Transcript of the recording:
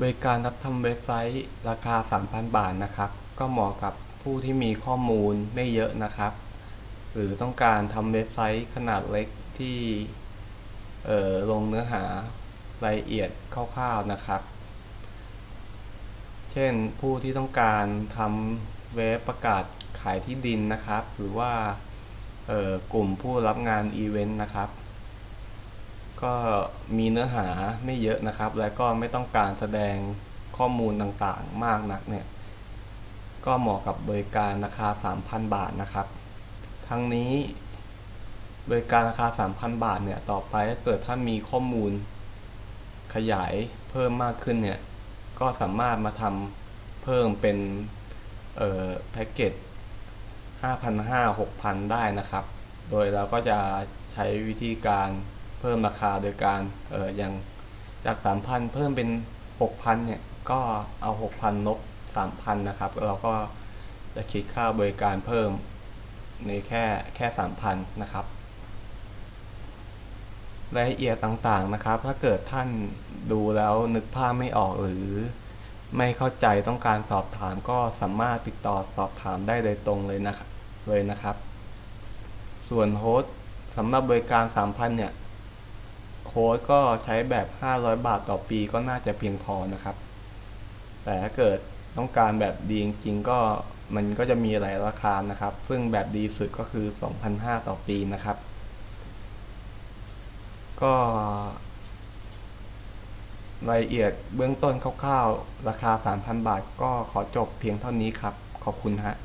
บริการรับทำเว็บไซต์ราคา 3,000 บาทนะครับ ก็เหมาะกับผู้ที่มีข้อมูลไม่เยอะนะครับ หรือต้องการทำเว็บไซต์ขนาดเล็กที่ลงเนื้อหารายละเอียดคร่าวๆนะครับ เช่นผู้ที่ต้องการทำเว็บประกาศขายที่ดินนะครับ หรือว่ากลุ่มผู้รับงานอีเวนต์นะครับ ก็มีเนื้อหาไม่เยอะนะครับ และก็ไม่ต้องการแสดงข้อมูลต่างๆ มากนักเนี่ย ก็เหมาะกับบริการราคา 3,000 บาทนะครับ ทั้งนี้ บริการราคา 3,000 บาทเนี่ย ต่อไปถ้าเกิดถ้ามีข้อมูลขยายเพิ่มมากขึ้นเนี่ย ก็สามารถมาทำเพิ่มเป็นแพ็กเกจ5,500 6,000 ได้นะครับ โดยเราก็จะใช้วิธีการ พิ่มราคาโดยการเอออย่างจาก3,000เพิ่มเป็น6,000เนี่ยก็เอา6,000ลบ3,000นะครับเราก็จะคิดค่าบริการเพิ่มในแค่แค่3,000นะครับรายละเอียดต่างๆนะครับ ถ้าเกิดท่านดูแล้วนึกภาพไม่ออกหรือ ไม่เข้าใจต้องการสอบถามก็สามารถติดต่อสอบถามได้โดยตรงเลยนะครับเลยนะครับ ส่วนโฮสต์สำหรับบริการ 3,000 เนี่ย โฮสก็ใช้แบบ 500 บาทต่อปีก็น่าจะเพียงพอนะครับ แต่ถ้าเกิดต้องการแบบดีจริงๆก็มันก็จะมีหลายราคานะครับ ซึ่งแบบดีสุดก็คือ 2,500 ต่อปีนะครับ ก็รายละเอียดเบื้องต้นคร่าวๆ ราคา 3,000 บาทก็ขอจบเพียงเท่านี้ครับ ขอบคุณฮะ